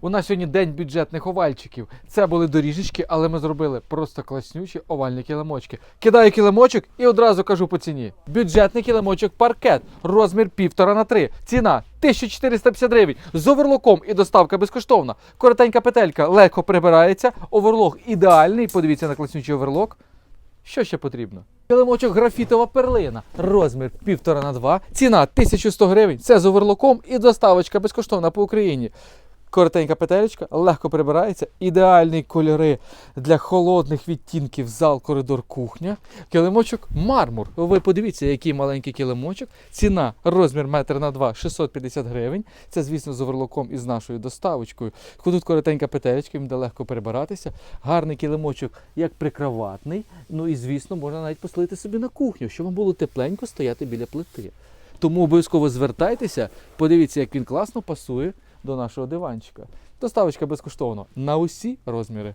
У нас сьогодні день бюджетних овальчиків. Це були доріжечки, але ми зробили просто класнючі овальні килимочки. Кидаю килимочок і одразу кажу по ціні. Бюджетний килимочок паркет, розмір 1,5 на 3. Ціна 1450 гривень. З оверлоком і доставка безкоштовна. Коротенька петелька легко прибирається. Оверлок ідеальний. Подивіться на класнючий оверлок. Що ще потрібно? Килимочок графітова перлина. Розмір 1,5 на 2. Ціна 1100 гривень. Це з оверлоком і доставочка безкоштовна по Україні. Коротенька петелечка, легко прибирається. Ідеальні кольори для холодних відтінків зал, коридор, кухня. Килимочок мармур. Ви подивіться, який маленький килимочок. Ціна розмір метр на 2 650 гривень. Це, звісно, з оверлоком і з нашою доставочкою. Тут коротенька петелечка, їм де легко перебиратися. Гарний килимочок, як прикроватний. Ну і звісно, можна навіть послити собі на кухню, щоб вам було тепленько стояти біля плити. Тому обов'язково звертайтеся, подивіться, як він класно пасує до нашого диванчика. Доставочка безкоштовно на усі розміри.